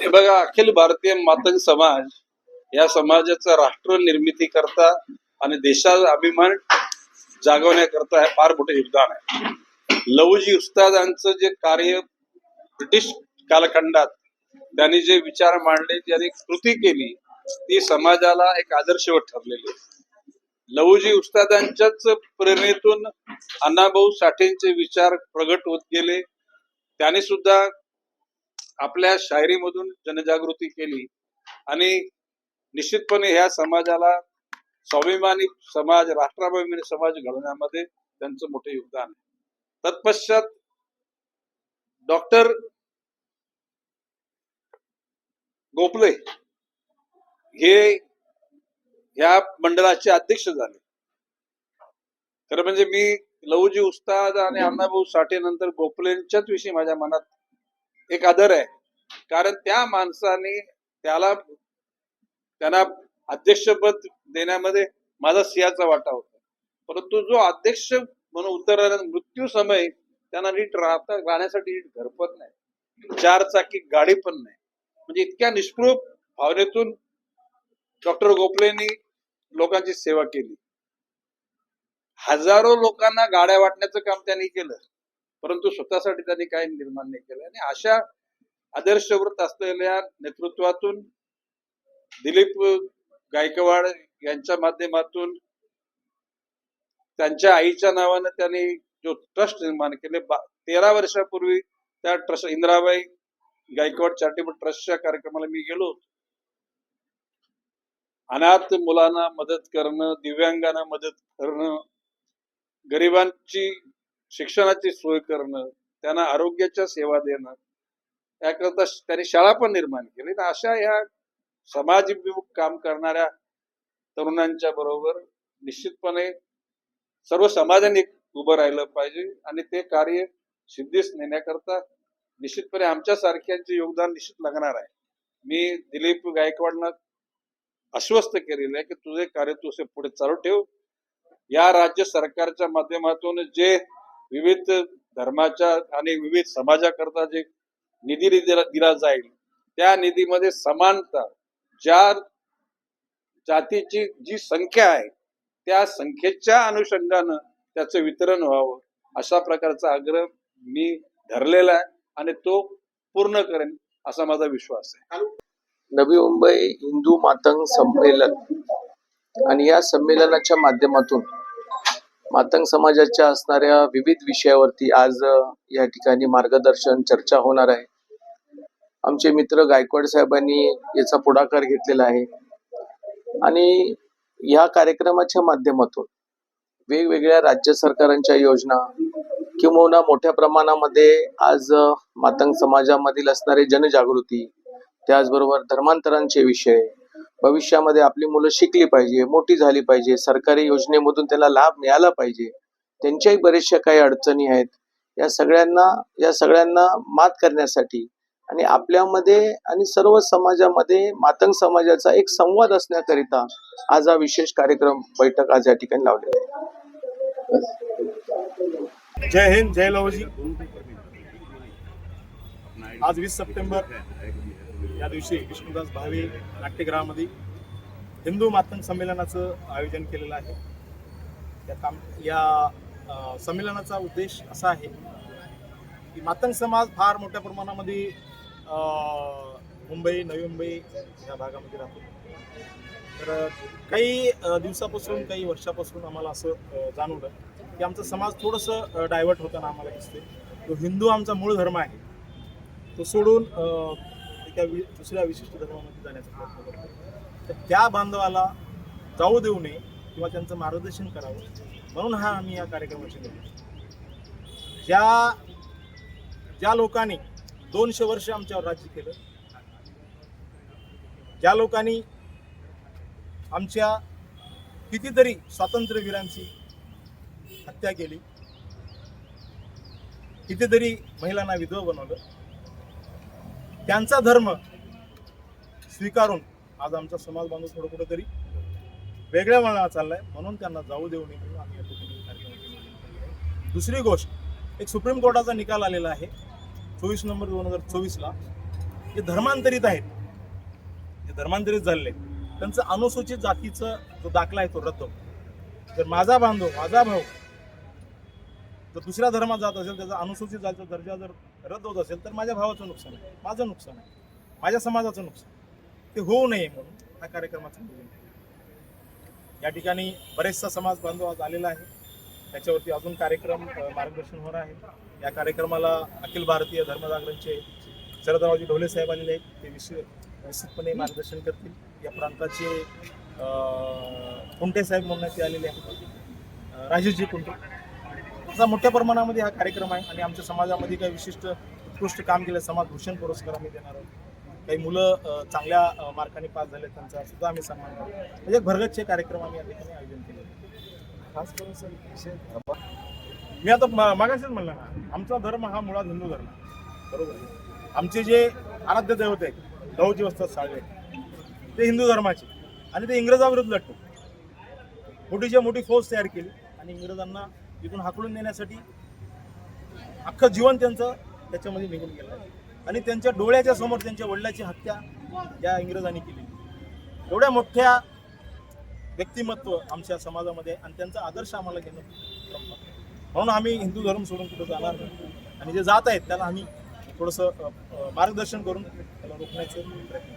हे बघा अखिल भारतीय मातंग समाज या समाजाचा राष्ट्र निर्मिती करता आणि देशाचा अभिमान जागवण्याकरता हे फार मोठं योगदान आहे. लवजी उस्तादांचं जे कार्य ब्रिटिश कालखंडात त्यांनी जे विचार मांडले ज्यांनी कृती केली ती समाजाला एक आदर्शवत ठरलेली लवजी उस्तादांच्याच प्रेरणेतून अण्णाभाऊ साठेंचे विचार प्रगट होत गेले. त्याने सुद्धा आपल्या शायरीमधून जनजागृती केली आणि निश्चितपणे ह्या समाजाला स्वाभिमानी समाज राष्ट्राभिमानी समाज घडवण्यामध्ये त्यांचं मोठं योगदान आहे. तत्पश्चात डॉक्टर गोपले हे या मंडळाचे अध्यक्ष झाले. खरं म्हणजे मी लवजी उस्ताद आणि अण्णाभाऊ साठे नंतर गोपलेंच्याच विषयी माझ्या मनात एक आदर आहे. कारण त्या माणसाने त्याला त्यांना अध्यक्षपद देण्यामध्ये माझा सिंहाचा वाटा होता. परंतु जो अध्यक्ष म्हणून उतरला मृत्यू समय त्यांना नीट राहता राहण्यासाठी नीट घरपत नाही. चार चाकी गाडी पण नाही. म्हणजे इतक्या निष्पृह भावनेतून डॉक्टर गोखलेंनी लोकांची सेवा केली. हजारो लोकांना गाड्या वाटण्याचं काम त्यांनी केलं. परंतु स्वतःसाठी त्यांनी काही निर्माण नाही केलं आणि अशा आदर्शवृत्त असलेल्या नेतृत्वातून दिलीप गायकवाड यांच्या माध्यमातून त्यांच्या आईच्या नावानं त्यांनी जो ट्रस्ट निर्माण केले बा- तेरा वर्षापूर्वी त्या ट्रस्ट इंदिराबाई गायकवाड चॅरिटेबल ट्रस्टच्या कार्यक्रमाला मी गेलो होतो. अनाथ मुलांना मदत करणं दिव्यांगांना मदत करणं गरिबांची शिक्षणाची सोय करणं त्यांना आरोग्याच्या सेवा देणं त्याकरता त्यांनी शाळा पण निर्माण केली. तर अशा या समाजभिमुख काम करणाऱ्या तरुणांच्या बरोबर निश्चितपणे सर्व समाजाने उभं राहिलं पाहिजे आणि ते कार्य सिद्धीस नेण्याकरता निश्चितपणे आमच्या सारख्यांचे योगदान निश्चित लागणार आहे. मी दिलीप गायकवाडना आश्वस्त केलेलं आहे की तुझे कार्य तू पुढे चालू ठेव. या राज्य सरकारच्या माध्यमातून जे विविध धर्माच्या आणि विविध समाजाकरता जे निधी दिला दिला जाईल त्या निधीमध्ये समानता ज्या जातीची जी संख्या आहे त्या संख्येच्या अनुषंगानं त्याचं वितरण व्हावं अशा प्रकारचा आग्रह मी धरलेला आहे आणि तो पूर्ण करेन असा माझा विश्वास आहे. नवी मुंबई हिंदू मातंग संमेलन. आणि या संमेलनाच्या माध्यमातून मातंग समाजाच्या असणाऱ्या विविध विषयावरती आज या ठिकाणी मार्गदर्शन चर्चा होणार आहे. आमचे मित्र गायकवाड साहेबांनी याचा पुढाकार घेतलेला आहे. आणि या कार्यक्रमाच्या माध्यमातून वेगवेगळ्या राज्य सरकारांच्या योजना किंवा मोठ्या प्रमाणामध्ये आज मातंग समाजामधील असणारे जनजागृती त्याचबरोबर धर्मांतरांचे विषय भविष्यामध्ये आपली मुलं शिकली पाहिजे मोठी झाली पाहिजे सरकारी योजनेमधून त्याला लाभ मिळाला पाहिजे. त्यांच्याही बरेचशा काही अडचणी आहेत. या सगळ्यांना या सगळ्यांना मात करण्यासाठी आणि आपल्यामध्ये आणि सर्व समाजामध्ये मातंग समाजाचा एक संवाद असण्याकरिता आज हा विशेष कार्यक्रम बैठक आज या ठिकाणी लावलेला आहे. जय हिंद जय लवजी आज वीस सप्टेंबर. या दिवशी विष्णुदास भावे नाट्यगृहामध्ये हिंदू मातंग संमेलनाचं आयोजन केलेलं आहे. त्या काम या संमेलनाचा उद्देश असा आहे की मातंग समाज फार मोठ्या प्रमाणामध्ये मुंबई नवी मुंबई या भागामध्ये राहतो. तर काही दिवसापासून काही वर्षापासून आम्हाला असं जाणवलं की आमचा समाज थोडंसं डायव्हर्ट होताना आम्हाला दिसते तो हिंदू आमचा मूळ धर्म आहे. तो सोडून त्या वि दुसऱ्या विशिष्ट धर्मामध्ये जाण्याचा प्रयत्न करतो. तर त्या बांधवाला जाऊ देऊ नये किंवा त्यांचं मार्गदर्शन करावं म्हणून हा आम्ही या कार्यक्रमाशी निवड ज्या ज्या लोकांनी दोनशे वर्ष आमच्यावर राज्य केलं ज्या लोकांनी आमच्या कितीतरी स्वातंत्र्यवीरांची हत्या केली कितीतरी महिलांना विधवा बनवलं त्यांचा धर्म स्वीकारून आज आमचा समाज बांधव थोडं कुठंतरी वेगळ्या वळणाला चाललाय. म्हणून त्यांना जाऊ देऊ नये म्हणून आम्ही या ठिकाणी दुसरी गोष्ट एक सुप्रीम कोर्टाचा निकाल आलेला आहे चोवीस नंबर दोन हजार चोवीसला. जे धर्मांतरित आहेत जे धर्मांतरित झालेले त्यांचं अनुसूचित जातीचं जो दाखला आहे तो रद्द. तर माझा बांधव माझा भाऊ तर दुसऱ्या धर्मात जात असेल त्याचा अनुसूचित जातीचा दर्जा जर रद्द होत असेल तर माझ्या भावाचं नुकसान आहे माझं नुकसान आहे माझ्या समाजाचं नुकसान ते होऊ नये म्हणून हा कार्यक्रमाचं नियोजन या ठिकाणी बरेचसा समाज बांधव आज आलेला आहे. त्याच्यावरती अजून कार्यक्रम मार्गदर्शन होणार आहे. या कार्यक्रमाला अखिल भारतीय धर्मजागरणचे शरदरावजी ढोले साहेब आलेले आहेत. ते विशेष निश्चितपणे मार्गदर्शन करतील. या प्रांताचे कुंटे साहेब म्हणून ते आलेले आहेत. अ, राजेशजी कुंटे. असा मोठ्या प्रमाणामध्ये हा कार्यक्रम आहे आणि आमच्या समाजामध्ये काही विशिष्ट उत्कृष्ट काम केलं समाज भूषण पुरस्कार आम्ही देणार आहोत. काही मुलं चांगल्या मार्काने पास झाले त्यांचा सुद्धा आम्ही सन्मान करतो. म्हणजे एक भरगतचे कार्यक्रम आम्ही या ठिकाणी आयोजन केले. खास करून सर विषय धर्म मी आता म- मागाशीच म्हणलं ना आमचा धर्म हा मुळात हिंदू धर्म बरोबर आमचे जे आराध्य दैवत आहेत गौजी असतात साळवे ते हिंदू धर्माचे. आणि ते इंग्रजाविरुद्ध लढतो. मोठीच्या मोठी फौज तयार केली आणि इंग्रजांना इथून हाकलून नेण्यासाठी अख्खं जीवन त्यांचं त्याच्यामध्ये निघून गेलं आणि त्यांच्या डोळ्याच्या समोर त्यांच्या वडिलाची हत्या या इंग्रजांनी केली. एवढ्या मोठ्या व्यक्तिमत्व आमच्या समाजामध्ये आणि त्यांचा आदर्श आम्हाला घेणं म्हणून आम्ही हिंदू धर्म सोडून कुठं जाणार नाही. आणि जे जात आहेत त्याला आम्ही थोडंसं मार्गदर्शन करून त्याला रोखण्याचे प्रयत्न